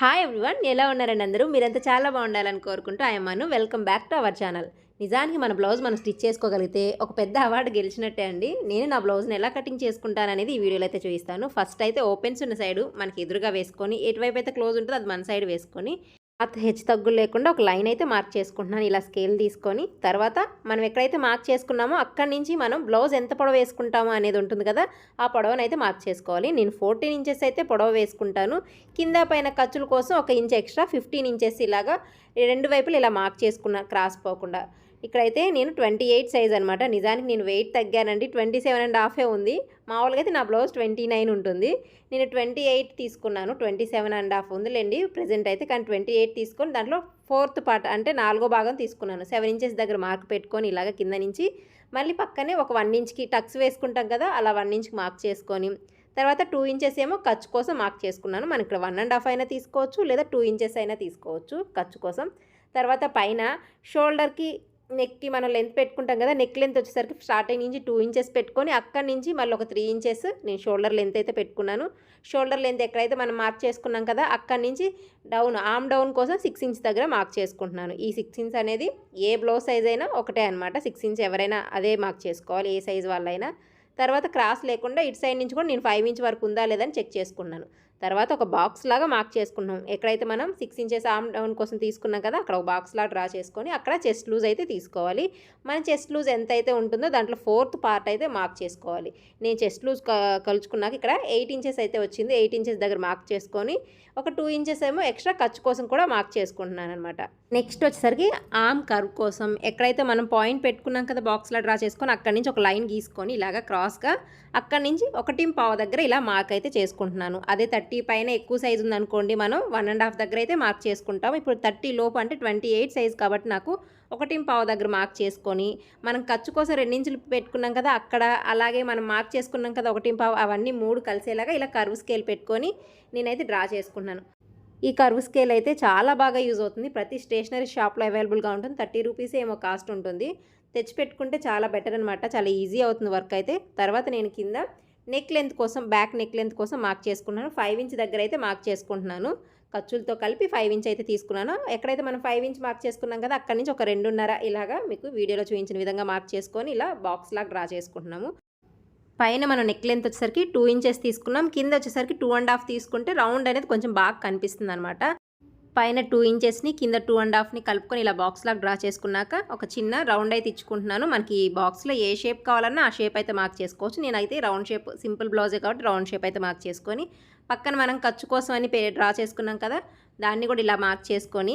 Hi everyone ఎలా ఉన్నారండి అందరూ? మీరంతా చాలా బాగుండాలని కోరుకుంటూ ఆయమ్మను welcome back to our channel నిజానికి మన బ్లౌజ్ మనం స్టిచ్ చేసుకోగలిగితే ఒక పెద్ద అవార్డు గెలిచినట్టే అండి. నేను నా బ్లౌజ్ని ఎలా కటింగ్ చేసుకుంటాననేది ఈ వీడియోలో అయితే చూపిస్తాను. ఫస్ట్ అయితే ఓపెన్స్ ఉన్న సైడు మనకి ఎదురుగా వేసుకొని ఎటువైపు అయితే క్లోజ్ ఉంటుందో అది మన సైడ్ వేసుకొని హెచ్చు తగ్గులు లేకుండా ఒక లైన్ అయితే మార్క్ చేసుకుంటున్నాను. ఇలా స్కేల్ తీసుకొని తర్వాత మనం ఎక్కడైతే మార్క్ చేసుకున్నామో అక్కడి నుంచి మనం బ్లౌజ్ ఎంత పొడవు వేసుకుంటామో అనేది ఉంటుంది కదా ఆ పొడవను అయితే మార్క్ చేసుకోవాలి. నేను ఫోర్టీన్ ఇంచెస్ అయితే పొడవు వేసుకుంటాను. కింద పైన ఖర్చుల కోసం ఒక ఇంచ్ ఎక్స్ట్రా ఫిఫ్టీన్ ఇంచెస్ ఇలాగా రెండు వైపులు ఇలా మార్క్ చేసుకున్నా క్రాస్ పోకుండా. ఇక్కడైతే నేను ట్వంటీ ఎయిట్ సైజ్ అనమాట నిజానికి నేను వెయిట్ తగ్గానండి. ట్వంటీ సెవెన్ అండ్ హాఫే ఉంది. మామూలుగా అయితే నా బ్లౌజ్ ట్వంటీ నైన్ ఉంటుంది. నేను ట్వంటీ ఎయిట్ తీసుకున్నాను. ట్వంటీ సెవెన్ అండ్ హాఫ్ ఉందిలేండి ప్రజెంట్ అయితే. కానీ ట్వంటీ ఎయిట్ తీసుకొని దాంట్లో ఫోర్త్ పార్ట్ అంటే నాలుగో భాగం తీసుకున్నాను. సెవెన్ ఇంచెస్ దగ్గర మార్క్ పెట్టుకొని ఇలాగ కింద నుంచి మళ్ళీ పక్కనే ఒక వన్ ఇంచ్కి టక్స్ వేసుకుంటాం కదా అలా వన్ ఇంచ్కి మార్క్ చేసుకొని తర్వాత టూ ఇంచెస్ ఏమో ఖర్చు కోసం మార్క్ చేసుకున్నాను. మనం ఇక్కడ వన్ అండ్ హాఫ్ అయినా తీసుకోవచ్చు లేదా టూ ఇంచెస్ అయినా తీసుకోవచ్చు ఖర్చు కోసం. తర్వాత పైన షోల్డర్కి నెక్కి మనం లెంత్ పెట్టుకుంటాం కదా నెక్ లెంత్ వచ్చేసరికి స్టార్టింగ్ నుంచి టూ ఇంచెస్ పెట్టుకొని అక్కడి నుంచి మళ్ళీ ఒక త్రీ ఇంచెస్ నేను షోల్డర్ లెంత్ అయితే పెట్టుకున్నాను. షోల్డర్ లెంత్ ఎక్కడైతే మనం మార్క్ చేసుకున్నాం కదా అక్కడి నుంచి డౌన్ ఆమ్ డౌన్ కోసం సిక్స్ ఇంచ్ దగ్గర మార్క్ చేసుకుంటున్నాను. ఈ సిక్స్ ఇంచ్ అనేది ఏ బ్లౌజ్ సైజ్ అయినా ఒకటే అనమాట సిక్స్ ఇంచ్ ఎవరైనా అదే మార్క్ చేసుకోవాలి ఏ సైజ్ వాళ్ళైనా. తర్వాత క్రాస్ లేకుండా ఇటు సైడ్ నుంచి కూడా నేను ఫైవ్ ఇంచ్ వరకు ఉందా లేదని చెక్ చేసుకున్నాను. తర్వాత ఒక బాక్స్ లాగా మార్క్ చేసుకున్నాం. ఎక్కడైతే మనం సిక్స్ ఇంచెస్ ఆమ్ డౌన్ కోసం తీసుకున్నాం కదా అక్కడ ఒక బాక్స్ లాగా డ్రా చేసుకొని అక్కడ చెస్ట్ లూజ్ అయితే తీసుకోవాలి. మన చెస్ట్ లూజ్ ఎంత అయితే ఉంటుందో దాంట్లో ఫోర్త్ పార్ట్ అయితే మార్క్ చేసుకోవాలి. నేను చెస్ట్ లూజ్ కలుచుకున్నాక ఇక్కడ ఎయిట్ ఇంచెస్ అయితే వచ్చింది. ఎయిట్ ఇంచెస్ దగ్గర మార్క్ చేసుకొని ఒక టూ ఇంచెస్ ఏమో ఎక్స్ట్రా ఖర్చు కోసం కూడా మార్క్ చేసుకుంటున్నాను అనమాట నెక్స్ట్ వచ్చేసరికి ఆమ్ కర్వ్ కోసం ఎక్కడైతే మనం పాయింట్ పెట్టుకున్నాం కదా బాక్స్లో డ్రా చేసుకొని అక్కడి నుంచి ఒక లైన్ గీసుకొని ఇలాగా క్రాస్గా అక్కడి నుంచి ఒకటి పావు దగ్గర ఇలా మార్క్ అయితే చేసుకుంటున్నాను. అదే థర్టీ పైన ఎక్కువ సైజు ఉందనుకోండి మనం వన్ అండ్ హాఫ్ దగ్గర అయితే మార్క్ చేసుకుంటాం. ఇప్పుడు థర్టీ లోపు అంటే ట్వంటీ ఎయిట్ సైజ్ కాబట్టి నాకు ఒకటి పావు దగ్గర మార్క్ చేసుకొని మనం ఖర్చు కోసం రెండించులు పెట్టుకున్నాం కదా అక్కడ అలాగే మనం మార్క్ చేసుకున్నాం కదా ఒకటి పావు అవన్నీ మూడు కలిసేలాగా ఇలా కరువు స్కేల్ పెట్టుకొని నేనైతే డ్రా చేసుకున్నాను ఈ కర్వ్ స్కేల్ అయితే చాలా బాగా యూజ్ అవుతుంది. ప్రతి స్టేషనరీ షాప్లో అవైలబుల్గా ఉంటుంది. థర్టీ రూపీస్ ఏమో కాస్ట్ ఉంటుంది. తెచ్చి పెట్టుకుంటే చాలా బెటర్ అనమాట చాలా ఈజీ అవుతుంది వర్క్ అయితే. తర్వాత నేను కింద నెక్ లెంత్ కోసం బ్యాక్ నెక్ లెంత్ కోసం మార్క్ చేసుకున్నాను. ఫైవ్ ఇంచ్ దగ్గర అయితే మార్క్ చేసుకుంటున్నాను. ఖర్చులతో కలిపి ఫైవ్ ఇంచ్ అయితే తీసుకున్నాను. ఎక్కడైతే మనం ఫైవ్ ఇంచ్ మార్క్ చేసుకున్నాం కదా అక్కడి నుంచి ఒక రెండున్నర ఇలాగా మీకు వీడియోలో చూపించిన విధంగా మార్క్ చేసుకొని ఇలా బాక్స్ లాగా డ్రా చేసుకుంటున్నాము. పైన మనం నెక్ లెంత్ వచ్చేసరికి టూ ఇంచెస్ తీసుకున్నాం. కింద వచ్చేసరికి టూ అండ్ హాఫ్ తీసుకుంటే రౌండ్ అనేది కొంచెం బాగా కనిపిస్తుంది అనమాట పైన టూ ఇంచెస్ని కింద టూ అండ్ హాఫ్ని కలుపుకొని ఇలా బాక్స్ లాగా డ్రా చేసుకున్నాక ఒక చిన్న రౌండ్ అయితే ఇచ్చుకుంటున్నాను. మనకి ఈ బాక్స్లో ఏ షేప్ కావాలన్నా ఆ షేప్ అయితే మార్క్ చేసుకోవచ్చు. నేనైతే రౌండ్ షేప్ సింపుల్ బ్లౌజే కాబట్టి రౌండ్ షేప్ అయితే మార్క్ చేసుకొని పక్కన మనం ఖర్చు కోసం అని డ్రా చేసుకున్నాం కదా దాన్ని కూడా ఇలా మార్క్ చేసుకొని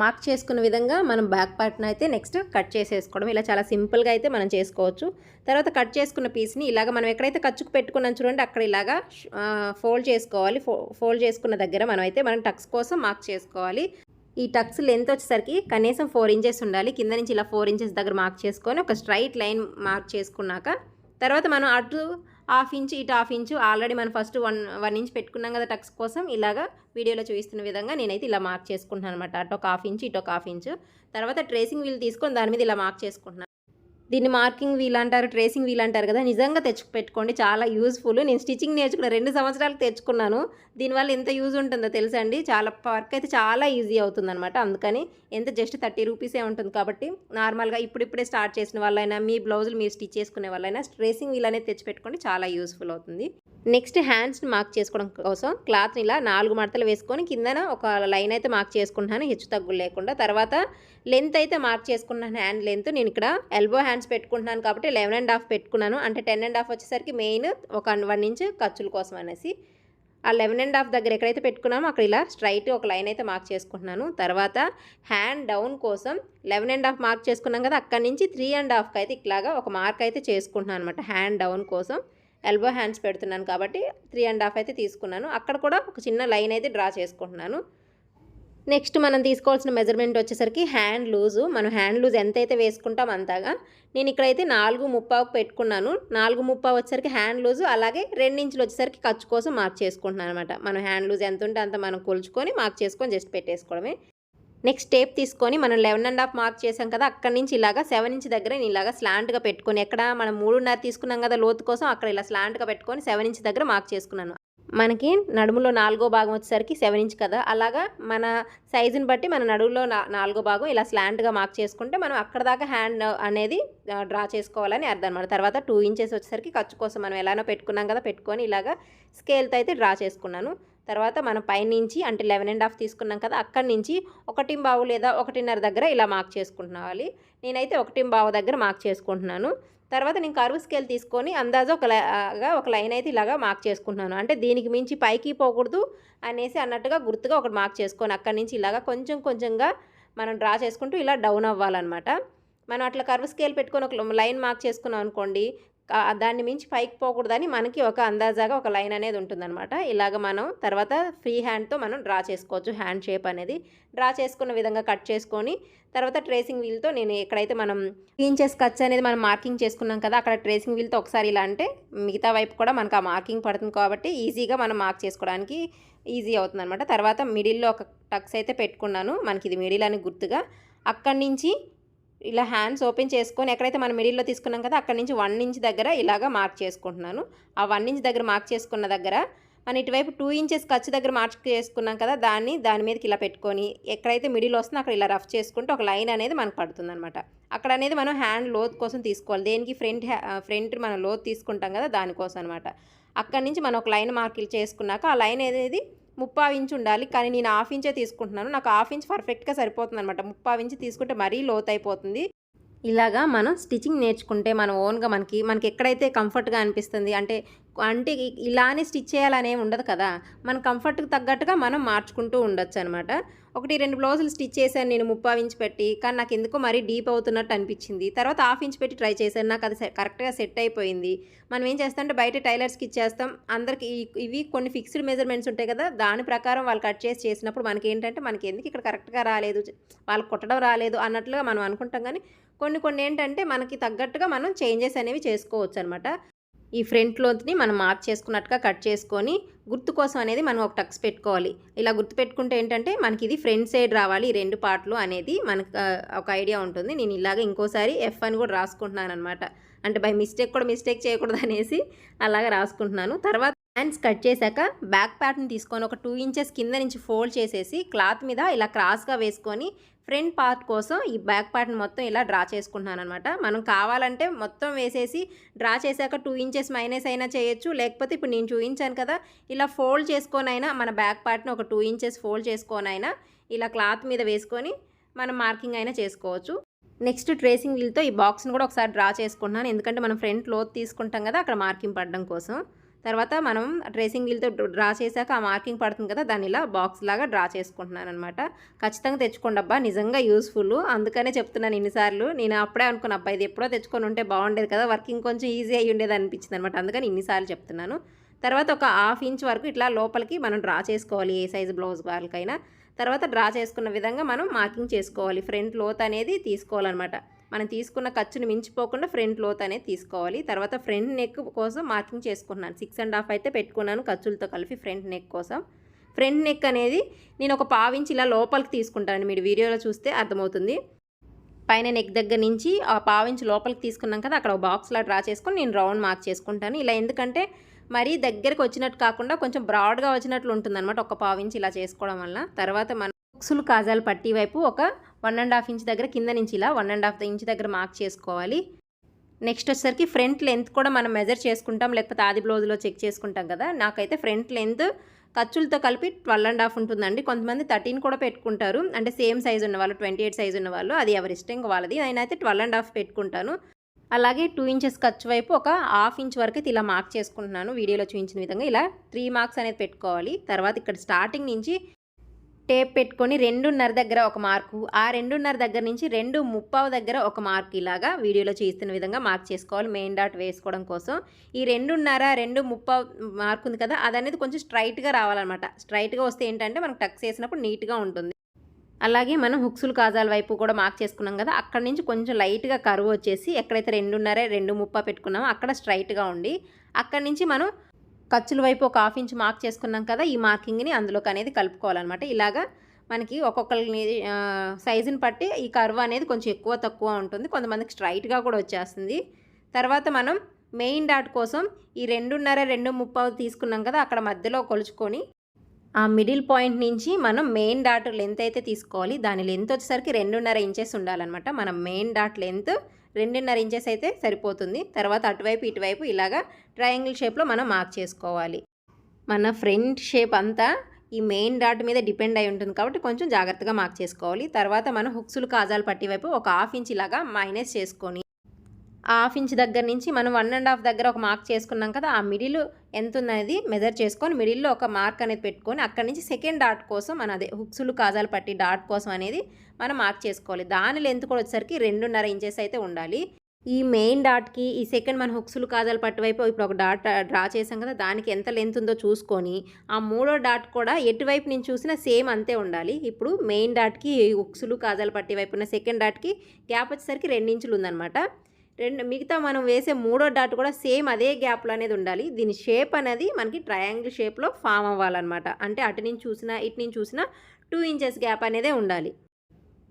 మార్క్ చేసుకున్న విధంగా మనం బ్యాక్ పార్ట్ని అయితే నెక్స్ట్ కట్ చేసేసుకోవడం. ఇలా చాలా సింపుల్గా అయితే మనం చేసుకోవచ్చు. తర్వాత కట్ చేసుకున్న పీస్ని ఇలాగ మనం ఎక్కడైతే ఖర్చుకు పెట్టుకున్నాం చూడండి అక్కడ ఇలాగా ఫోల్డ్ చేసుకోవాలి. ఫోల్డ్ చేసుకున్న దగ్గర మనం అయితే మనం టక్స్ కోసం మార్క్ చేసుకోవాలి. ఈ టక్స్ లెంత్ వచ్చేసరికి కనీసం ఫోర్ ఇంచెస్ ఉండాలి. కింద నుంచి ఇలా ఫోర్ ఇంచెస్ దగ్గర మార్క్ చేసుకొని ఒక స్ట్రైట్ లైన్ మార్క్ చేసుకున్నాక తర్వాత మనం అటు హాఫ్ ఇంచ్ ఇటు హాఫ్ ఇంచు ఆల్రెడీ మనం ఫస్ట్ వన్ వన్ ఇంచ్ పెట్టుకున్నాం కదా టక్స్ కోసం. ఇలాగా వీడియోలో చూపిస్తున్న విధంగా నేనైతే ఇలా మార్క్ చేసుకుంటున్నాను అనమాట అటు ఒక హాఫ్ ఇంచ్ ఇటు ఒక హాఫ్ ఇంచు. తర్వాత ట్రేసింగ్ వీల్ తీసుకొని దాని మీద ఇలా మార్క్ చేసుకుంటున్నాను. దీన్ని మార్కింగ్ వీల్ అంటారు ట్రేసింగ్ వీల్ అంటారు కదా. నిజంగా తెచ్చు పెట్టుకోండి. చాలా యూస్ఫుల్. నేను స్టిచ్చింగ్ నేర్చుకున్న రెండు సంవత్సరాలు తెచ్చుకున్నాను. దీనివల్ల ఎంత యూజ్ ఉంటుందో తెలుసా అండి? చాలా వర్క్ అయితే చాలా ఈజీ అవుతుంది అనమాట అందుకని ఎంత జస్ట్ థర్టీ రూపీసే ఉంటుంది కాబట్టి నార్మల్గా ఇప్పుడిప్పుడే స్టార్ట్ చేసిన వాళ్ళైనా మీ బ్లౌజులు మీరు స్టిచ్ చేసుకునే వాళ్ళైనా ట్రేసింగ్ వీల్ అనేది తెచ్చిపెట్టుకోండి చాలా యూస్ఫుల్ అవుతుంది. నెక్స్ట్ హ్యాండ్స్ని మార్క్ చేసుకోవడం కోసం క్లాత్ని ఇలా నాలుగు మడతలు వేసుకొని కిందన ఒక లైన్ అయితే మార్క్ చేసుకుంటున్నాను. హెచ్చు తగ్గులు లేకుండా. తర్వాత లెంత్ అయితే మార్క్ చేసుకున్నాను హ్యాండ్ లెంత్ నేను ఇక్కడ ఎల్బో హ్యాండ్ హ్యాండ్స్ పెట్టుకుంటున్నాను కాబట్టి లెవెన్ అండ్ హాఫ్ పెట్టుకున్నాను. అంటే టెన్ అండ్ హాఫ్ వచ్చేసరికి మెయిన్ ఒక వన్ ఇంచ్ ఖర్చుల కోసం అనేసి. ఆ లెవెన్ అండ్ హాఫ్ దగ్గర ఎక్కడైతే పెట్టుకున్నామో అక్కడ ఇలా స్ట్రైట్ ఒక లైన్ అయితే మార్క్ చేసుకుంటున్నాను. తర్వాత హ్యాండ్ డౌన్ కోసం లెవెన్ అండ్ హాఫ్ మార్క్ చేసుకున్నాం కదా అక్కడి నుంచి త్రీ అండ్ హాఫ్కి అయితే ఇట్లాగా ఒక మార్క్ అయితే చేసుకుంటున్నాను అనమాట హ్యాండ్ డౌన్ కోసం ఎల్బో హ్యాండ్స్ పెడుతున్నాను కాబట్టి త్రీ అండ్ హాఫ్ అయితే తీసుకున్నాను. అక్కడ కూడా ఒక చిన్న లైన్ అయితే డ్రా చేసుకుంటున్నాను. నెక్స్ట్ మనం తీసుకోవాల్సిన మెజర్మెంట్ వచ్చేసరికి హ్యాండ్ లూజు. మనం హ్యాండ్ లూజ్ ఎంతైతే వేసుకుంటాం అంతగా నేను ఇక్కడైతే నాలుగు ముప్పావుకు పెట్టుకున్నాను. నాలుగు ముప్పావు వచ్చేసరికి హ్యాండ్ లూజు అలాగే రెండించులు వచ్చేసరికి ఖర్చు కోసం మార్క్ చేసుకుంటున్నాను అనమాట మనం హ్యాండ్ లూజ్ ఎంత ఉంటే అంత మనం కొలుచుకొని మార్క్ చేసుకొని జస్ట్ పెట్టేసుకోవడమే. నెక్స్ట్ టేప్ తీసుకొని మనం లెవెన్ అండ్ హాఫ్ మార్క్ చేసాం కదా అక్కడి నుంచి ఇలాగా సెవెన్ ఇంచ్ దగ్గర నేను ఇలాగా స్లాంట్గా పెట్టుకొని ఎక్కడ మనం మూడున్నర తీసుకున్నాం కదా లోతు కోసం అక్కడ ఇలా స్లాంట్గా పెట్టుకొని సెవెన్ ఇంచ్ దగ్గర మార్క్ చేసుకున్నాను. మనకి నడుములో నాలుగో భాగం వచ్చేసరికి సెవెన్ ఇంచ్ కదా. అలాగా మన సైజుని బట్టి మన నడుములో నా నాలుగో భాగం ఇలా స్లాంట్గా మార్క్ చేసుకుంటే మనం అక్కడ దాకా హ్యాండ్ అనేది డ్రా చేసుకోవాలని అర్థం అనమాట తర్వాత టూ ఇంచెస్ వచ్చేసరికి ఖర్చు కోసం మనం ఎలానో పెట్టుకున్నాం కదా పెట్టుకొని ఇలాగా స్కేల్తో అయితే డ్రా చేసుకున్నాను. తర్వాత మనం పైనుంచి అంటే లెవెన్ అండ్ హాఫ్ తీసుకున్నాం కదా అక్కడి నుంచి ఒకటి బావు లేదా ఒకటిన్నర దగ్గర ఇలా మార్క్ చేసుకుంటున్నావాలి. నేనైతే ఒకటి బావు దగ్గర మార్క్ చేసుకుంటున్నాను. తర్వాత నేను కరువు స్కేల్ తీసుకొని అందాజు ఒక లాగా ఒక లైన్ అయితే ఇలాగా మార్క్ చేసుకుంటున్నాను. అంటే దీనికి మించి పైకి పోకూడదు అనేసి అన్నట్టుగా గుర్తుగా ఒకటి మార్క్ చేసుకొని అక్కడి నుంచి ఇలాగా కొంచెం కొంచెంగా మనం డ్రా చేసుకుంటూ ఇలా డౌన్ అవ్వాలన్నమాట. మనం అట్లా కర్వ్ స్కేల్ పెట్టుకొని ఒక లైన్ మార్క్ చేసుకున్నాం అనుకోండి దాన్ని మించి పైకి పోకూడదని మనకి ఒక అందాజాగా ఒక లైన్ అనేది ఉంటుందన్నమాట. ఇలాగ మనం తర్వాత ఫ్రీ హ్యాండ్తో మనం డ్రా చేసుకోవచ్చు. హ్యాండ్ షేప్ అనేది డ్రా చేసుకున్న విధంగా కట్ చేసుకొని తర్వాత ట్రేసింగ్ వీల్తో నేను ఎక్కడైతే మనం ఇంచెస్ కట్స్ అనేది మనం మార్కింగ్ చేసుకున్నాం కదా అక్కడ ట్రేసింగ్ వీల్తో ఒకసారి ఇలా అంటే మిగతా వైపు కూడా మనకు ఆ మార్కింగ్ పడుతుంది కాబట్టి ఈజీగా మనం మార్క్ చేసుకోవడానికి ఈజీ అవుతుంది అనమాట తర్వాత మిడిల్లో ఒక టక్స్ అయితే పెట్టుకున్నాను. మనకి ఇది మిడిల్ అని గుర్తుగా. అక్కడి నుంచి ఇలా హ్యాండ్స్ ఓపెన్ చేసుకొని ఎక్కడైతే మనం మిడిల్లో తీసుకున్నాం కదా అక్కడి నుంచి వన్ ఇంచ్ దగ్గర ఇలాగా మార్క్ చేసుకుంటున్నాను. ఆ వన్ ఇంచ్ దగ్గర మార్క్ చేసుకున్న దగ్గర మనం ఇటువైపు టూ ఇంచెస్ ఖర్చు దగ్గర మార్క్ చేసుకున్నాం కదా దాన్ని దాని మీదకి ఇలా పెట్టుకొని ఎక్కడైతే మిడిల్ వస్తుందో అక్కడ ఇలా రఫ్ చేసుకుంటే ఒక లైన్ అనేది మనకు పడుతుంది అనమాట అక్కడ అనేది మనం హ్యాండ్ లోత్ కోసం తీసుకోవాలి. దేనికి? ఫ్రంట్ ఫ్రంట్ మనం లోత్ తీసుకుంటాం కదా దానికోసం అనమాట అక్కడి నుంచి మనం ఒక లైన్ మార్కులు చేసుకున్నాక ఆ లైన్ అనేది ముప్పావు ఇంచ్ ఉండాలి. కానీ నేను హాఫ్ ఇంచే తీసుకుంటున్నాను. నాకు హాఫ్ ఇంచ్ పర్ఫెక్ట్గా సరిపోతుంది అనమాట ముప్పావు ఇంచ్ తీసుకుంటే మరీ లోత్ అయిపోతుంది ఇలాగా మనం స్టిచ్చింగ్ నేర్చుకుంటే మన ఓన్గా మనకి మనకి ఎక్కడైతే కంఫర్ట్గా అనిపిస్తుంది అంటే అంటే ఇలానే స్టిచ్ చేయాలనే ఉండదు కదా. మన కంఫర్ట్కి తగ్గట్టుగా మనం మార్చుకుంటూ ఉండొచ్చు అనమాట ఒకటి రెండు బ్లౌజులు స్టిచ్ చేశాను నేను ముప్పావు ఇంచ్ పెట్టి కానీ నాకు ఎందుకో మరీ డీప్ అవుతున్నట్టు అనిపించింది. తర్వాత హాఫ్ ఇంచ్ పెట్టి ట్రై చేశాను నాకు అది కరెక్ట్గా సెట్ అయిపోయింది. మనం ఏం చేస్తామంటే బయట టైలర్స్కి ఇచ్చేస్తాం. అందరికి ఇవి కొన్ని ఫిక్స్డ్ మెజర్మెంట్స్ ఉంటాయి కదా దాని ప్రకారం వాళ్ళు కట్ చేసి చేసినప్పుడు మనకి ఏంటంటే మనకి ఎందుకు ఇక్కడ కరెక్ట్గా రాలేదు వాళ్ళు కుట్టడం రాలేదు అన్నట్లుగా మనం అనుకుంటాం. కానీ కొన్ని కొన్ని ఏంటంటే మనకి తగ్గట్టుగా మనం చేంజెస్ అనేవి చేసుకోవచ్చు అనమాట ఈ ఫ్రంట్ లోత్ని మనం మార్క్ చేసుకున్నట్టుగా కట్ చేసుకొని గుర్తు కోసం అనేది మనం ఒక టక్స్ పెట్టుకోవాలి. ఇలా గుర్తు పెట్టుకుంటే ఏంటంటే మనకి ఇది ఫ్రంట్ సైడ్ రావాలి ఈ రెండు పార్ట్లు అనేది మనకు ఒక ఐడియా ఉంటుంది. నేను ఇలాగ ఇంకోసారి ఎఫ్ అని కూడా రాసుకుంటున్నాను అనమాట అంటే బై మిస్టేక్ కూడా మిస్టేక్ చేయకూడదు అనేసి అలాగ రాసుకుంటున్నాను. తర్వాత హ్యాండ్స్ కట్ చేశాక బ్యాక్ ప్యాట్ని తీసుకొని ఒక టూ ఇంచెస్ కింద నుంచి ఫోల్డ్ చేసేసి క్లాత్ మీద ఇలా క్రాస్గా వేసుకొని ఫ్రంట్ పార్ట్ కోసం ఈ బ్యాక్ పార్ట్ని మొత్తం ఇలా డ్రా చేసుకుంటున్నాను అనమాట మనం కావాలంటే మొత్తం వేసేసి డ్రా చేశాక టూ ఇంచెస్ మైనస్ అయినా చేయొచ్చు. లేకపోతే ఇప్పుడు నేను చూపించాను కదా ఇలా ఫోల్డ్ చేసుకోనైనా మన బ్యాక్ పార్ట్ని ఒక టూ ఇంచెస్ ఫోల్డ్ చేసుకోనైనా ఇలా క్లాత్ మీద వేసుకొని మనం మార్కింగ్ అయినా చేసుకోవచ్చు. నెక్స్ట్ ట్రేసింగ్ వీల్తో ఈ బాక్స్ని కూడా ఒకసారి డ్రా చేసుకుంటున్నాను. ఎందుకంటే మనం ఫ్రంట్ లోత్ తీసుకుంటాం కదా అక్కడ మార్కింగ్ పడడం కోసం. తర్వాత మనం ట్రేసింగ్ వీల్తో డ్రా చేశాక ఆ మార్కింగ్ పడుతుంది కదా దాన్ని ఇలా బాక్స్ లాగా డ్రా చేసుకుంటున్నాను అనమాట ఖచ్చితంగా తెచ్చుకోండి అబ్బా నిజంగా యూస్ఫుల్ అందుకనే చెప్తున్నాను ఇన్నిసార్లు నేను అప్పుడే అనుకున్న అబ్బా ఇది ఎప్పుడో తెచ్చుకొని ఉంటే బాగుండేది కదా వర్కింగ్ కొంచెం ఈజీ అయ్యి ఉండేది అనిపించింది అనమాట అందుకని ఇన్నిసార్లు చెప్తున్నాను. తర్వాత ఒక హాఫ్ ఇంచ్ వరకు ఇట్లా లోపలికి మనం డ్రా చేసుకోవాలి ఏ సైజు బ్లౌజ్ వాళ్ళకైనా. తర్వాత డ్రా చేసుకున్న విధంగా మనం మార్కింగ్ చేసుకోవాలి ఫ్రంట్ లోత్ అనేది తీసుకోవాలన్నమాట. మనం తీసుకున్న ఖర్చుని మించిపోకుండా ఫ్రంట్ లోత్ అనేది తీసుకోవాలి. తర్వాత ఫ్రంట్ నెక్ కోసం మార్కింగ్ చేసుకున్నాను సిక్స్ అండ్ హాఫ్ అయితే పెట్టుకున్నాను ఖర్చులతో కలిపి ఫ్రంట్ నెక్ కోసం. ఫ్రంట్ నెక్ అనేది నేను ఒక పావించి ఇలా లోపలికి తీసుకుంటాను మీరు వీడియోలో చూస్తే అర్థమవుతుంది. పైన నెక్ దగ్గర నుంచి ఆ పావించి లోపలికి తీసుకున్నాం కదా అక్కడ ఒక బాక్స్లో డ్రా చేసుకొని నేను రౌండ్ మార్క్ చేసుకుంటాను. ఇలా ఎందుకంటే మరీ దగ్గరికి వచ్చినట్టు కాకుండా కొంచెం బ్రాడ్గా వచ్చినట్లు ఉంటుందన్నమాట. ఒక పావించి ఇలా చేసుకోవడం వల్ల తర్వాత మన బుక్సులు కాజాలు పట్టి వైపు ఒక వన్ అండ్ హాఫ్ ఇంచ్ దగ్గర కింద నుంచి ఇలా వన్ అండ్ హాఫ్ ఇంచ్ దగ్గర మార్క్ చేసుకోవాలి. నెక్స్ట్ వచ్చేసరికి ఫ్రంట్ లెంత్ కూడా మనం మెజర్ చేసుకుంటాం లేకపోతే ఆది బ్లౌజ్లో చెక్ చేసుకుంటాం కదా. నాకైతే ఫ్రంట్ లెంత్ ఖర్చులతో కలిపి ట్వెల్వ్ అండ్ హాఫ్ ఉంటుందండి. కొంతమంది థర్టీన్ కూడా పెట్టుకుంటారు. అంటే సేమ్ సైజ్ ఉన్న వాళ్ళు ట్వంటీ ఎయిట్ సైజ్ ఉన్న వాళ్ళు అది ఎవరి ఇష్టం వాళ్ళది. నేనైతే ట్వెల్వ్ అండ్ హాఫ్ పెట్టుకుంటాను. అలాగే టూ ఇంచెస్ ఖర్చు వైపు ఒక హాఫ్ ఇంచ్ వరకు అయితే ఇలా మార్క్ చేసుకుంటున్నాను. వీడియోలో చూపించిన విధంగా ఇలా త్రీ మార్క్స్ అనేది పెట్టుకోవాలి. తర్వాత ఇక్కడ స్టార్టింగ్ నుంచి టేప్ పెట్టుకొని రెండున్నర దగ్గర ఒక మార్కు ఆ రెండున్నర దగ్గర నుంచి రెండు ముప్పావు దగ్గర ఒక మార్క్ ఇలాగా వీడియోలో చూస్తున్న విధంగా మార్క్ చేసుకోవాలి మెయిన్ డాట్ వేసుకోవడం కోసం. ఈ రెండున్నర రెండు ముప్పావు మార్క్ ఉంది కదా అది అనేది కొంచెం స్ట్రైట్గా రావాలన్నమాట. స్ట్రైట్గా వస్తే ఏంటంటే మనకు టక్స్ వేసినప్పుడు నీట్గా ఉంటుంది. అలాగే మనం హుక్సులు కాజాల వైపు కూడా మార్క్ చేసుకున్నాం కదా అక్కడ నుంచి కొంచెం లైట్గా కరువు వచ్చేసి ఎక్కడైతే రెండున్నర రెండు ముప్ప పెట్టుకున్నామో అక్కడ స్ట్రైట్గా ఉండి అక్కడి నుంచి మనం ఖర్చుల వైపు ఒక హాఫ్ ఇంచ్ మార్క్ చేసుకున్నాం కదా ఈ మార్కింగ్ని అందులోకి అనేది కలుపుకోవాలన్నమాట. ఇలాగా మనకి ఒక్కొక్కరిని సైజుని బట్టి ఈ కర్వ్ అనేది కొంచెం ఎక్కువ తక్కువ ఉంటుంది. కొంతమందికి స్ట్రైట్గా కూడా వచ్చేస్తుంది. తర్వాత మనం మెయిన్ డాట్ కోసం ఈ రెండున్నర రెండు ముప్పావు తీసుకున్నాం కదా అక్కడ మధ్యలో కొలుచుకొని ఆ మిడిల్ పాయింట్ నుంచి మనం మెయిన్ డాట్ లెంత్ అయితే తీసుకోవాలి. దాని లెంత్ వచ్చేసరికి రెండున్నర ఇంచెస్ ఉండాలన్నమాట. మనం మెయిన్ డాట్ లెంత్ రెండున్నర ఇంచెస్ అయితే సరిపోతుంది. తర్వాత అటువైపు ఇటువైపు ఇలాగా ట్రయాంగిల్ షేప్లో మనం మార్క్ చేసుకోవాలి. మన ఫ్రంట్ షేప్ అంతా ఈ మెయిన్ డాట్ మీద డిపెండ్ అయి ఉంటుంది కాబట్టి కొంచెం జాగ్రత్తగా మార్క్ చేసుకోవాలి. తర్వాత మనం హుక్సులు కాజాలు పట్టి వైపు ఒక హాఫ్ ఇంచ్ ఇలాగా మైనస్ చేసుకొని హాఫ్ ఇంచ్ దగ్గర నుంచి మనం వన్ అండ్ హాఫ్ దగ్గర ఒక మార్క్ చేసుకున్నాం కదా ఆ మిడిల్ ఎంత ఉన్నది మెజర్ చేసుకొని మిడిల్లో ఒక మార్క్ అనేది పెట్టుకొని అక్కడి నుంచి సెకండ్ డాట్ కోసం మన అదే హుక్సులు కాజాలు పట్టి డాట్ కోసం అనేది మనం మార్క్ చేసుకోవాలి. దాని లెంత్ కూడా వచ్చేసరికి రెండున్నర ఇంచెస్ అయితే ఉండాలి. ఈ మెయిన్ డాట్కి ఈ సెకండ్ మన హుక్సులు కాజాలు పట్టి వైపు ఇప్పుడు ఒక డాట్ డ్రా చేసాం కదా దానికి ఎంత లెంత్ ఉందో చూసుకొని ఆ మూడో డాట్ కూడా ఎటువైపు నేను చూసినా సేమ్ అంతే ఉండాలి. ఇప్పుడు మెయిన్ డాట్కి హుక్సులు కాజాలు పట్టి వైపు ఉన్న సెకండ్ డాట్కి గ్యాప్ వచ్చేసరికి రెండించులు ఉందన్నమాట. రెండు మిగతా మనం వేసే మూడో డాట్ కూడా సేమ్ అదే గ్యాప్లో అనేది ఉండాలి. దీని షేప్ అనేది మనకి ట్రయాంగిల్ షేప్లో ఫామ్ అవ్వాలన్నమాట. అంటే అటు నుంచి చూసినా ఇటు నుంచి చూసినా టూ ఇంచెస్ గ్యాప్ అనేదే ఉండాలి.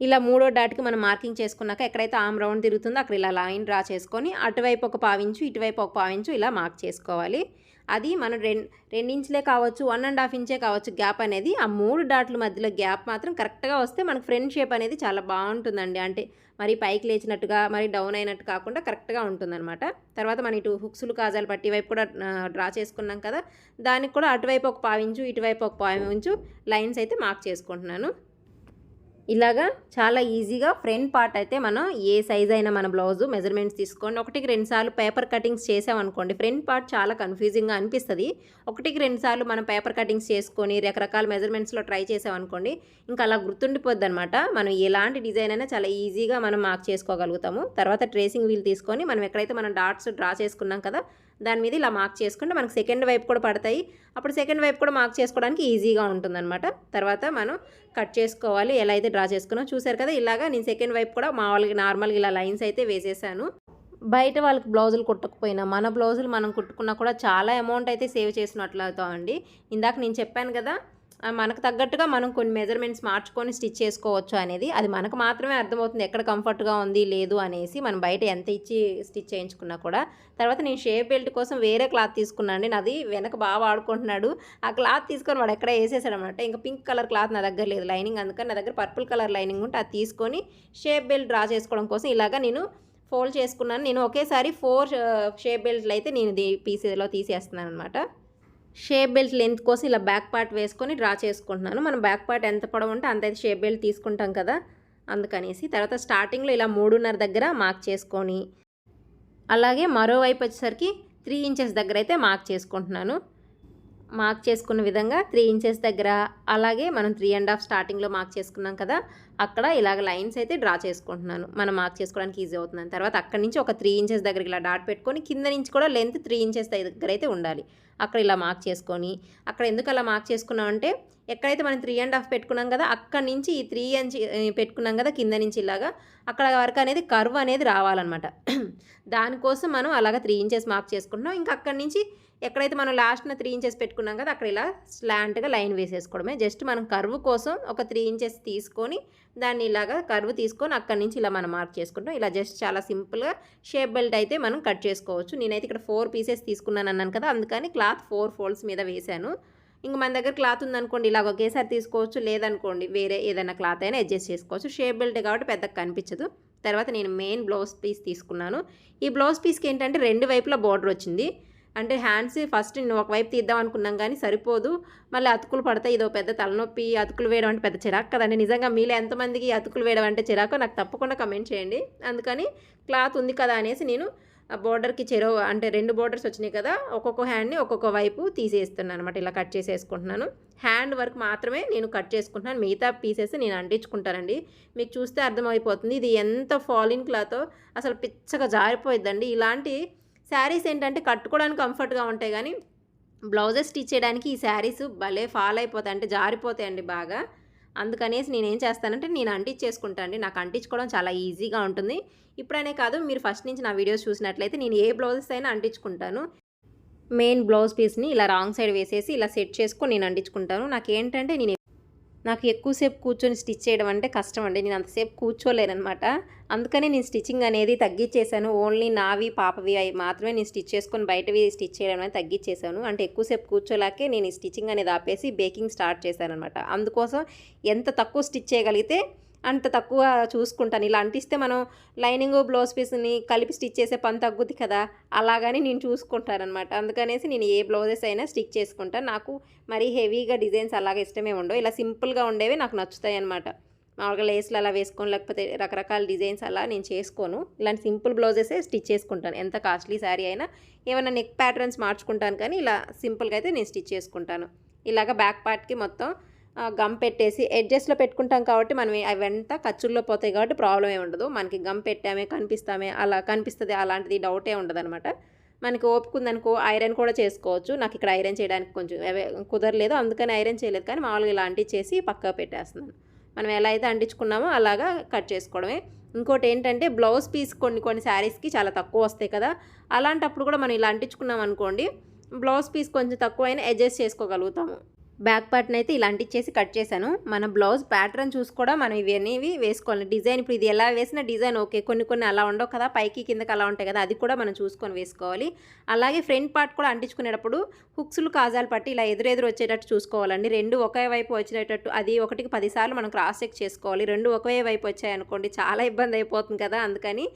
ఇలా మూడో డాట్కి మనం మార్కింగ్ చేసుకున్నాక ఎక్కడైతే ఆమ్ రౌండ్ తిరుగుతుందో అక్కడ ఇలా లైన్ డ్రా చేసుకొని అటువైపు ఒక పావించు ఇటువైపు ఒక పావించు ఇలా మార్క్ చేసుకోవాలి. అది మనం రెండు రెండించులే కావచ్చు వన్ అండ్ హాఫ్ ఇంచే కావచ్చు గ్యాప్ అనేది ఆ మూడు డాట్ల మధ్యలో గ్యాప్ మాత్రం కరెక్ట్గా వస్తే మనకు ఫ్రంట్ షేప్ అనేది చాలా బాగుంటుందండి. అంటే మరి పైకి లేచినట్టుగా మరి డౌన్ అయినట్టు కాకుండా కరెక్ట్గా ఉంటుందన్నమాట. తర్వాత మనం ఇటు హుక్స్లు కాజాలు పట్టి వైపు కూడా డ్రా చేసుకున్నాం కదా దానికి కూడా అటువైపు ఒక పావించు ఇటువైపు ఒక పావించు లైన్స్ అయితే మార్క్ చేసుకుంటున్నాను. ఇలాగా చాలా ఈజీగా ఫ్రంట్ పార్ట్ అయితే మనం ఏ సైజ్ అయినా మన బ్లౌజు మెజర్మెంట్స్ తీసుకోండి. ఒకటికి రెండుసార్లు పేపర్ కటింగ్స్ చేసామనుకోండి ఫ్రంట్ పార్ట్ చాలా కన్ఫ్యూజింగ్గా అనిపిస్తుంది. ఒకటికి రెండుసార్లు మనం పేపర్ కటింగ్స్ చేసుకొని రకరకాల మెజర్మెంట్స్లో ట్రై చేసామనుకోండి ఇంకా అలా గుర్తుండిపోద్ది అనమాట మనం ఎలాంటి డిజైన్ అయినా చాలా ఈజీగా మనం మార్క్ చేసుకోగలుగుతాము. తర్వాత ట్రేసింగ్ వీల్ తీసుకొని మనం ఎక్కడైతే మనం డాట్స్ డ్రా చేసుకున్నాం కదా దాని మీద ఇలా మార్క్ చేసుకుంటే మనకు సెకండ్ వైపు కూడా పడతాయి. అప్పుడు సెకండ్ వైపు కూడా మార్క్ చేసుకోవడానికి ఈజీగా ఉంటుందన్నమాట. తర్వాత మనం కట్ చేసుకోవాలి ఎలా అయితే డ్రా చేసుకున్నాం చూసారు కదా ఇలాగా నేను సెకండ్ వైపు కూడా మామూలుగా నార్మల్గా ఇలా లైన్స్ అయితే వేసేసాను. బయట వాళ్ళకి బ్లౌజులు కుట్టకపోయినా మన బ్లౌజులు మనం కుట్టుకున్నా కూడా చాలా అమౌంట్ అయితే సేవ్ చేసినట్లు అవుతామండి ఇందాక నేను చెప్పాను కదా మనకు తగ్గట్టుగా మనం కొన్ని మెజర్మెంట్స్ మార్చుకొని స్టిచ్ చేసుకోవచ్చు అనేది అది మనకు మాత్రమే అర్థమవుతుంది ఎక్కడ కంఫర్ట్గా ఉంది లేదు అనేసి. మనం బయట ఎంత ఇచ్చి స్టిచ్ చేయించుకున్నా కూడా. తర్వాత నేను షేప్ బెల్ట్ కోసం వేరే క్లాత్ తీసుకున్నాను అండి. నాది వెనక బాగా వాడుకుంటున్నాడు. ఆ క్లాత్ తీసుకొని వాడు ఎక్కడ వేసేసాడు అనమాట ఇంకా పింక్ కలర్ క్లాత్ నా దగ్గర లేదు. లైనింగ్ అందుకని నా దగ్గర పర్పుల్ కలర్ లైనింగ్ ఉంటే అది తీసుకొని షేప్ బెల్ట్ డ్రా చేసుకోవడం కోసం ఇలాగా నేను ఫోల్డ్ చేసుకున్నాను. నేను ఒకేసారి ఫోర్ షేప్ బెల్ట్లు అయితే నేను పీసీలో తీసేస్తున్నాను అనమాట షేప్ బెల్ట్ లెంత్ కోసం ఇలా బ్యాక్ పార్ట్ వేసుకొని డ్రా చేసుకుంటున్నాను. మనం బ్యాక్ పార్ట్ ఎంత పొడవు ఉంటే అంత అయితే షేప్ బెల్ట్ తీసుకుంటాం కదా. అందుకనేసి తర్వాత స్టార్టింగ్లో ఇలా మూడున్నర దగ్గర మార్క్ చేసుకొని అలాగే మరోవైపు వచ్చేసరికి త్రీ ఇంచెస్ దగ్గర అయితే మార్క్ చేసుకుంటున్నాను. మార్క్ చేసుకున్న విధంగా త్రీ ఇంచెస్ దగ్గర అలాగే మనం త్రీ అండ్ హాఫ్ స్టార్టింగ్లో మార్క్ చేసుకున్నాం కదా అక్కడ ఇలాగ లైన్స్ అయితే డ్రా చేసుకుంటున్నాను. మనం మార్క్ చేసుకోవడానికి ఈజీ అవుతుంది తర్వాత అక్కడి నుంచి ఒక త్రీ ఇంచెస్ దగ్గర ఇలా డాట్ పెట్టుకొని కింద నుంచి కూడా లెంత్ త్రీ ఇంచెస్ దగ్గర అయితే ఉండాలి. అక్కడ ఇలా మార్క్ చేసుకొని అక్కడ ఎందుకు అలా మార్క్ చేసుకున్నాం అంటే ఎక్కడైతే మనం త్రీ అండ్ హాఫ్ పెట్టుకున్నాం కదా అక్కడి నుంచి ఈ త్రీ ఇంచ్ పెట్టుకున్నాం కదా కింద నుంచి ఇలాగా అక్కడ వరకు అనేది కర్వ్ అనేది రావాలన్నమాట. దానికోసం మనం అలాగ త్రీ ఇంచెస్ మార్క్ చేసుకుంటున్నాం. ఇంకా అక్కడి నుంచి ఎక్కడైతే మనం లాస్ట్న త్రీ ఇంచెస్ పెట్టుకున్నాం కదా అక్కడ ఇలా స్లాంట్గా లైన్ వేసేసుకోవడమే. జస్ట్ మనం కర్వ్ కోసం ఒక త్రీ ఇంచెస్ తీసుకొని దాన్ని ఇలాగా కర్వ్ తీసుకొని అక్కడి నుంచి ఇలా మనం మార్క్ చేసుకుంటాం. ఇలా జస్ట్ చాలా సింపుల్గా షేప్ బెల్ట్ అయితే మనం కట్ చేసుకోవచ్చు. నేనైతే ఇక్కడ ఫోర్ పీసెస్ తీసుకున్నాను అన్నాను కదా అందుకని క్లాత్ ఫోర్ ఫోల్డ్స్ మీద వేశాను. ఇంక మన దగ్గర క్లాత్ ఉందనుకోండి ఇలాగ ఒకేసారి తీసుకోవచ్చు. లేదనుకోండి వేరే ఏదైనా క్లాత్ అయినా అడ్జస్ట్ చేసుకోవచ్చు. షేప్ బెల్ట్ కాబట్టి పెద్దగా కనిపించదు. తర్వాత నేను మెయిన్ బ్లౌజ్ పీస్ తీసుకున్నాను. ఈ బ్లౌజ్ పీస్కి ఏంటంటే రెండు వైపులా బార్డర్ వచ్చింది. అంటే హ్యాండ్స్ ఫస్ట్ నేను ఒకవైపు తీద్దాం అనుకున్నాం కానీ సరిపోదు. మళ్ళీ అతుకులు పడతాయి. ఇదో పెద్ద తలనొప్పి అతుకులు వేయడం అంటే పెద్ద చిరాకు కదండి. నిజంగా మీలో ఎంతమందికి అతుకులు వేయడం అంటే చిరాకు నాకు తప్పకుండా కమెంట్ చేయండి. అందుకని క్లాత్ ఉంది కదా అనేసి నేను బోర్డర్కి చెరో అంటే రెండు బోర్డర్స్ వచ్చినాయి కదా ఒక్కొక్క హ్యాండ్ని ఒక్కొక్క వైపు తీసేస్తున్నాను అనమాట ఇలా కట్ చేసేసుకుంటున్నాను. హ్యాండ్ వర్క్ మాత్రమే నేను కట్ చేసుకుంటున్నాను. మిగతా పీసెస్ నేను అంటించుకుంటానండి. మీకు చూస్తే అర్థమైపోతుంది. ఇది ఎంత ఫాలిన్ క్లాత్ అసలు పిచ్చగా జారిపోయిద్దండి. ఇలాంటి శారీస్ ఏంటంటే కట్టుకోవడానికి కంఫర్ట్గా ఉంటాయి కానీ బ్లౌజెస్ స్టిచ్ చేయడానికి ఈ శారీస్ భలే ఫాల్ అయిపోతాయి అంటే జారిపోతాయండి బాగా. అందుకనేసి నేను ఏం చేస్తానంటే నేను అంటించేసుకుంటాను అండి. నాకు అంటించుకోవడం చాలా ఈజీగా ఉంటుంది. ఇప్పుడనే కాదు మీరు ఫస్ట్ నుంచి నా వీడియోస్ చూసినట్లయితే నేను ఏ బ్లౌజెస్ అయినా అంటించుకుంటాను. మెయిన్ బ్లౌజ్ పీస్ని ఇలా రాంగ్ సైడ్ వేసేసి ఇలా సెట్ చేసుకొని నేను అంటించుకుంటాను. నాకేంటంటే నేను నాకు ఎక్కువసేపు కూర్చొని స్టిచ్ చేయడం అంటే కష్టం అండి. నేను అంతసేపు కూర్చోలేనమాట అందుకనే నేను స్టిచ్చింగ్ అనేది తగ్గించేశాను. ఓన్లీ నావి పాపవి అవి మాత్రమే నేను స్టిచ్ చేసుకొని బయటవి స్టిచ్ చేయడం అనేది తగ్గించేశాను. అంటే ఎక్కువసేపు కూర్చోలేకే నేను ఈ స్టిచ్చింగ్ అనేది ఆపేసి బేకింగ్ స్టార్ట్ చేశాను అనమాట అందుకోసం ఎంత తక్కువ స్టిచ్ చేయగలిగితే అంత తక్కువ చూసుకుంటాను. ఇలా అంటిస్తే మనం లైనింగ్ బ్లౌజ్ పీస్ని కలిపి స్టిచ్ చేసే పని తగ్గుద్ది కదా. అలాగని నేను చూసుకుంటానమాట అనమాట అందుకనేసి నేను ఏ బ్లౌజెస్ అయినా స్టిచ్ చేసుకుంటాను. నాకు మరీ హెవీగా డిజైన్స్ అలాగే ఇష్టమే ఉండవు. ఇలా సింపుల్గా ఉండేవి నాకు నచ్చుతాయి అనమాట మామూలుగా లేస్లు అలా వేసుకొని లేకపోతే రకరకాల డిజైన్స్ అలా నేను చేసుకోను. ఇలాంటి సింపుల్ బ్లౌజెసే స్టిచ్ చేసుకుంటాను. ఎంత కాస్ట్లీ శారీ అయినా ఏమైనా నెక్ ప్యాటర్న్స్ మార్చుకుంటాను కానీ ఇలా సింపుల్గా అయితే నేను స్టిచ్ చేసుకుంటాను. ఇలాగ బ్యాక్ పార్ట్కి మొత్తం గమ్ పెట్టేసి ఎడ్జస్ట్లో పెట్టుకుంటాం కాబట్టి మనం అవంతా ఖర్చుల్లో పోతాయి కాబట్టి ప్రాబ్లం ఏమి ఉండదు. మనకి గమ్ పెట్టామే కనిపిస్తామే అలా కనిపిస్తుంది అలాంటిది డౌటే ఉండదు అనమాట మనకి ఓపిక ఉందనుకో ఐరన్ కూడా చేసుకోవచ్చు. నాకు ఇక్కడ ఐరన్ చేయడానికి కొంచెం కుదరలేదు అందుకని ఐరన్ చేయలేదు. కానీ మామూలుగా ఇలా అంటించేసి పక్కా పెట్టేస్తున్నాను. మనం ఎలా అయితే అంటించుకున్నామో అలాగా కట్ చేసుకోవడమే. ఇంకోటి ఏంటంటే బ్లౌజ్ పీస్ కొన్ని కొన్ని శారీస్కి చాలా తక్కువ వస్తాయి కదా. అలాంటప్పుడు కూడా మనం ఇలా అంటించుకున్నాం అనుకోండి బ్లౌజ్ పీస్ కొంచెం తక్కువ అయినా అడ్జస్ట్ చేసుకోగలుగుతాము. బ్యాక్ పార్ట్ని అయితే ఇలాంటి చేసి కట్ చేశాను. మన బ్లౌజ్ ప్యాటర్న్ చూసి కూడా మనం ఇవన్నీ వేసుకోవాలి. డిజైన్ ఇప్పుడు ఇది ఎలా వేసిన డిజైన్ ఓకే. కొన్ని కొన్ని అలా ఉండవు కదా. పైకి కిందకి అలా ఉంటాయి కదా. అది కూడా మనం చూసుకొని వేసుకోవాలి. అలాగే ఫ్రంట్ పార్ట్ కూడా అంటించుకునేటప్పుడు హుక్స్లు కాజాలు పట్టి ఇలా ఎదురెదురు వచ్చేటట్టు చూసుకోవాలండి. రెండు ఒకే వైపు వచ్చేటట్టు అది ఒకటికి పదిసార్లు మనం క్రాస్ చెక్ చేసుకోవాలి. రెండు ఒకే వైపు వచ్చాయనుకోండి చాలా ఇబ్బంది అయిపోతుంది కదా. అందుకని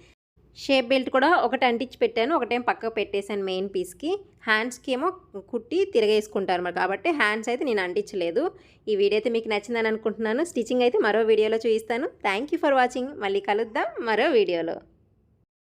షేప్ బెల్ట్ కూడా ఒకటి అంటించి పెట్టాను ఒకటేం పక్కకు పెట్టేశాను మెయిన్ పీస్కి. హ్యాండ్స్కి ఏమో కుట్టి తిరగేసుకుంటారు మరి కాబట్టి హ్యాండ్స్ అయితే నేను అంటించలేదు. ఈ వీడియో అయితే మీకు నచ్చిందని అనుకుంటున్నాను. స్టిచ్చింగ్ అయితే మరో వీడియోలో చూపిస్తాను. థ్యాంక్ యూ ఫర్ వాచింగ్ మళ్ళీ కలుద్దాం మరో వీడియోలో.